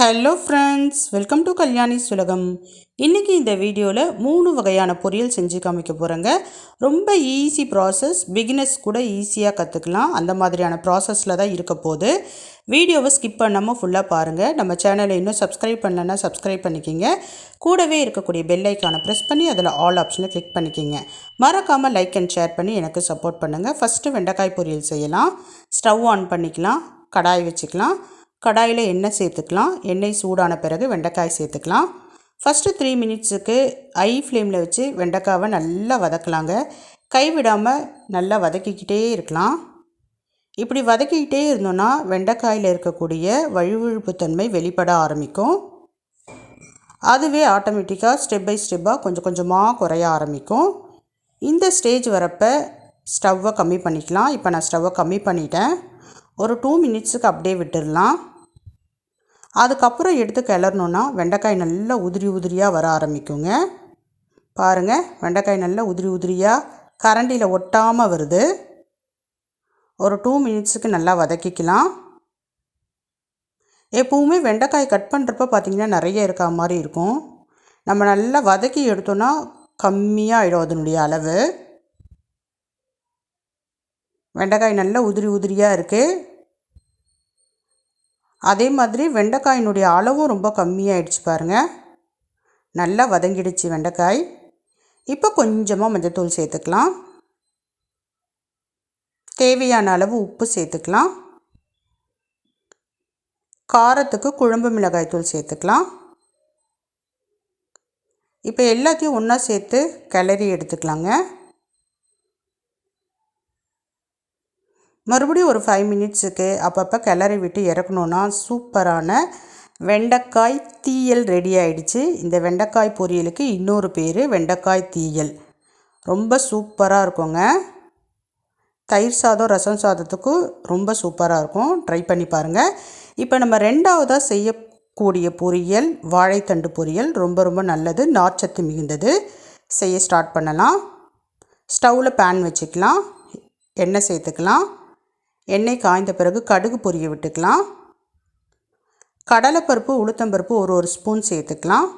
Hello friends welcome to Kalyani சுலகம் இன்றைக்கி இந்த வீடியோவில் மூணு வகையான பொரியல் செஞ்சு காமிக்க போகிறேங்க ரொம்ப ஈஸி ப்ராசஸ் பிகினர்ஸ் கூட ஈஸியாக கற்றுக்கலாம் அந்த மாதிரியான ப்ராசஸில் தான் இருக்க போது வீடியோவை ஸ்கிப் பண்ணாமல் ஃபுல்லாக பாருங்கள் நம்ம சேனலை இன்னும் சப்ஸ்கிரைப் பண்ணலன்னா சப்ஸ்கிரைப் பண்ணிக்கிங்க. கூடவே இருக்கக்கூடிய பெல் ஐக்கானை ப்ரெஸ் பண்ணி அதில் ஆல் ஆப்ஷனை கிளிக் பண்ணிக்கிங்க. மறக்காமல் லைக் அண்ட் ஷேர் பண்ணி எனக்கு சப்போர்ட் பண்ணுங்கள் ஃபஸ்ட்டு வெண்டைக்காய் பொரியல் செய்யலாம். ஸ்டவ் ஆன் பண்ணிக்கலாம். கடாய் வச்சுக்கலாம். கடாயில் எண்ணெய் சேர்த்துக்கலாம். எண்ணெய் சூடான பிறகு வெண்டைக்காய் சேர்த்துக்கலாம். ஃபஸ்ட்டு த்ரீ மினிட்ஸுக்கு ஐ ஃப்ளேமில் வச்சு வெண்டைக்காவை நல்லா வதக்கலாங்க. கைவிடாமல் நல்லா வதக்கிக்கிட்டே இருக்கலாம். இப்படி வதக்கிக்கிட்டே இருந்தோன்னா வெண்டைக்காயில் இருக்கக்கூடிய வழுவழுப்புத்தன்மை வெளிப்பட ஆரம்பிக்கும். அதுவே ஆட்டோமேட்டிக்காக ஸ்டெப் பை ஸ்டெப்பாக கொஞ்சம் கொஞ்சமாக குறைய ஆரம்பிக்கும். இந்த ஸ்டேஜ் வரப்போ ஸ்டவ்வை கம்மி பண்ணிக்கலாம். இப்போ நான் ஸ்டவ்வை கம்மி பண்ணிட்டேன். ஒரு டூ மினிட்ஸுக்கு அப்படியே விட்டுடலாம். அதுக்கப்புறம் எடுத்து கிளறணுன்னா வெண்டைக்காய் நல்லா உதிரி உதிரியாக வர ஆரம்பிக்குங்க. பாருங்கள் வெண்டைக்காய் நல்லா உதிரி உதிரியாக கரண்டியில் ஒட்டாமல் வருது. ஒரு டூ மினிட்ஸுக்கு நல்லா வதக்கிக்கலாம். எப்போவுமே வெண்டைக்காய் கட் பண்ணுறப்ப பார்த்திங்கன்னா நிறைய இருக்கா மாதிரி இருக்கும். நம்ம நல்லா வதக்கி எடுத்தோன்னா கம்மியாக ஆகிடும் அதனுடைய அளவு. வெண்டைக்காய் நல்லா உதிரி உதிரியாக இருக்குது அதே மாதிரி வெண்டைக்காயினுடைய அளவும் ரொம்ப கம்மியாகிடுச்சு பாருங்கள் நல்லா வதங்கிடுச்சு வெண்டைக்காய். இப்போ கொஞ்சமாக மஞ்சத்தூள் சேர்த்துக்கலாம். தேவையான அளவு உப்பு சேர்த்துக்கலாம். காரத்துக்கு குழம்பு மிளகாய் தூள் சேர்த்துக்கலாம். இப்போ எல்லாத்தையும் ஒன்றா சேர்த்து கிளறி எடுத்துக்கலாங்க. மறுபடியும் ஒரு ஃபைவ் மினிட்ஸுக்கு அப்பப்போ கிளறி விட்டு இறக்கணுன்னா சூப்பரான வெண்டைக்காய் தீயல் ரெடி ஆயிடுச்சு. இந்த வெண்டைக்காய் பொரியலுக்கு இன்னொரு பேர் வெண்டைக்காய் தீயல். ரொம்ப சூப்பராக இருக்குங்க. தயிர் சாதம் ரசம் சாதத்துக்கும் ரொம்ப சூப்பராக இருக்கும். ட்ரை பண்ணி பாருங்கள் இப்போ நம்ம ரெண்டாவதாக செய்யக்கூடிய பொரியல் வாழைத்தண்டு பொரியல். ரொம்ப ரொம்ப நல்லது. நார்ச்சத்து மிகுந்தது. செய்ய ஸ்டார்ட் பண்ணலாம். ஸ்டவ்வில் பேன் வச்சுக்கலாம். எண்ணெய் சேர்த்துக்கலாம். எண்ணெய் காய்ந்த பிறகு கடுகு பொரிய விட்டுக்கலாம். கடலைப்பருப்பு உளுத்தம்பருப்பு ஒரு ஒரு ஸ்பூன் சேர்த்துக்கலாம்.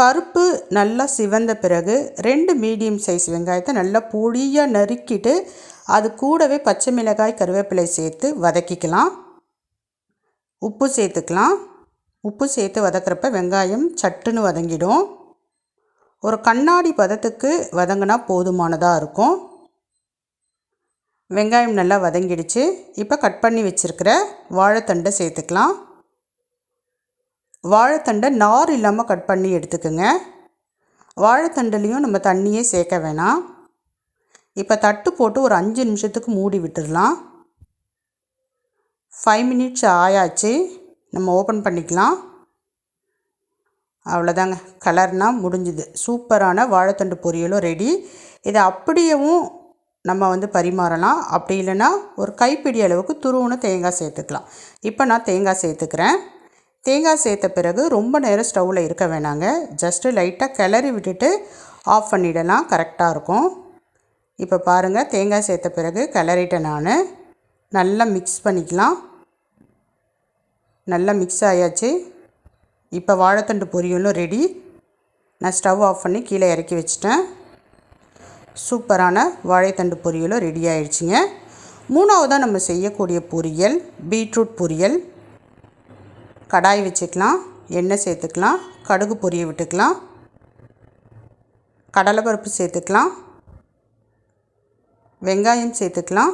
பருப்பு நல்லா சிவந்த பிறகு ரெண்டு மீடியம் சைஸ் வெங்காயத்தை நல்லா பொடியாக நறுக்கிட்டு அது கூடவே பச்சை மிளகாய் கருவேப்பிலை சேர்த்து வதக்கிக்கலாம். உப்பு சேர்த்துக்கலாம். உப்பு சேர்த்து வதக்கிறப்ப வெங்காயம் சட்டுன்னு வதங்கிடும். ஒரு கண்ணாடி பதத்துக்கு வதங்கினா போதுமானதாக இருக்கும். வெங்காயம் நல்லா வதங்கிடுச்சு. இப்போ கட் பண்ணி வச்சுருக்கிற வாழைத்தண்டை சேர்த்துக்கலாம். வாழைத்தண்டை நார் இல்லாமல் கட் பண்ணி எடுத்துக்கோங்க. வாழைத்தண்டுலேயும் நம்ம தண்ணியே சேர்க்க வேணாம். இப்போ தட்டு போட்டு ஒரு அஞ்சு நிமிஷத்துக்கு மூடி விட்டுடலாம் ஃபைவ் மினிட்ஸ் ஆயாச்சு. நம்ம ஓப்பன் பண்ணிக்கலாம். அவ்வளோதாங்க கலர்னால் முடிஞ்சுது. சூப்பரான வாழைத்தண்டு பொரியலும் ரெடி இதை அப்படியேவும் நம்ம வந்து பரிமாறலாம். அப்படி இல்லைன்னா ஒரு கைப்பிடி அளவுக்கு துருவுன்னு தேங்காய் சேர்த்துக்கலாம். இப்போ நான் தேங்காய் சேர்த்துக்கிறேன். தேங்காய் சேர்த்த பிறகு ரொம்ப நேரம் ஸ்டவ்வில் இருக்க வேணாங்க. ஜஸ்ட்டு லைட்டாக கிளறி விட்டுட்டு ஆஃப் பண்ணிடலாம். கரெக்டாக இருக்கும். இப்போ பாருங்கள் தேங்காய் சேர்த்த பிறகு கிளறிட்டேன் நான். நல்லா மிக்ஸ் பண்ணிக்கலாம். நல்லா மிக்ஸ் ஆயாச்சு. இப்போ வாழைத்தண்டு பொரியலும் ரெடி நான் ஸ்டவ் ஆஃப் பண்ணி கீழே இறக்கி வச்சிட்டேன். சூப்பரான வாழைத்தண்டு பொரியலும் ரெடி ஆயிடுச்சுங்க. மூணாவதாக நம்ம செய்யக்கூடிய பொரியல் பீட்ரூட் பொரியல். கடாய் வச்சுக்கலாம் எண்ணெய் சேர்த்துக்கலாம் கடுகு பொரிய விட்டுக்கலாம். கடலைப்பருப்பு சேர்த்துக்கலாம். வெங்காயம் சேர்த்துக்கலாம்.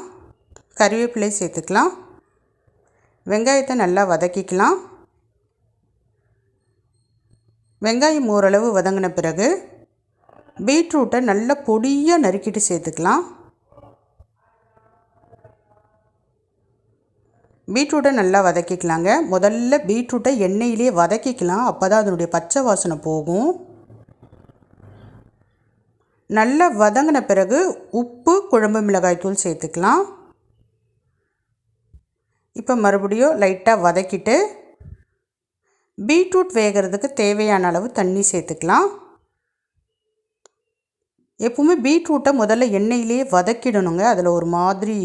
கறிவேப்பிலை சேர்த்துக்கலாம். வெங்காயத்தை நல்லா வதக்கிக்கலாம். வெங்காயம் ஓரளவு வதங்கின பிறகு பீட்ரூட்டை நல்லா பொடியாக நறுக்கிட்டு சேர்த்துக்கலாம். பீட்ரூட்டை நல்லா வதக்கிக்கலாங்க. முதல்ல பீட்ரூட்டை எண்ணெயிலே வதக்கிக்கலாம். அப்போ தான் அதனுடைய பச்சை வாசனை போகும். நல்லா வதங்கின பிறகு உப்பு குழம்பு மிளகாய் தூள் சேர்த்துக்கலாம். இப்போ மறுபடியும் லைட்டாக வதக்கிட்டு பீட்ரூட் வேகிறதுக்கு தேவையான அளவு தண்ணி சேர்த்துக்கலாம். எப்பவுமே பீட்ரூட்டை முதல்ல எண்ணெயிலே வதக்கிடணுங்க. அதில் ஒரு மாதிரி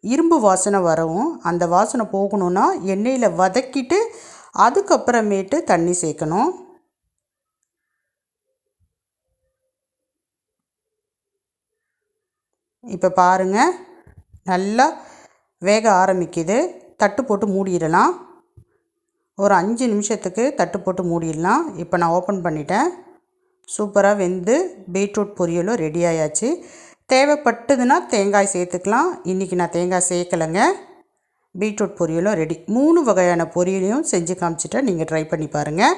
இரும்பு வாசனை வரவும் அந்த வாசனை போகணுன்னா எண்ணெயில் வதக்கிட்டு அதுக்கப்புறமேட்டு தண்ணி சேர்க்கணும். இப்போ பாருங்கள் நல்லா வேக ஆரம்பிக்குது. தட்டு போட்டு மூடிடலாம். ஒரு அஞ்சு நிமிஷத்துக்கு தட்டு போட்டு மூடிடலாம். இப்போ நான் ஓப்பன் பண்ணிட்டேன். சூப்பராக வெந்து பீட்ரூட் பொரியலும் ரெடி ஆயாச்சு. தேவைப்பட்டதுன்னா தேங்காய் சேர்த்துக்கலாம். இன்றைக்கி நான் தேங்காய் சேர்க்கலைங்க. பீட்ரூட் பொரியலும் ரெடி மூணு வகையான பொரியலையும் செஞ்சு காமிச்சிட்டேன் நீங்கள் ட்ரை பண்ணி பாருங்கள்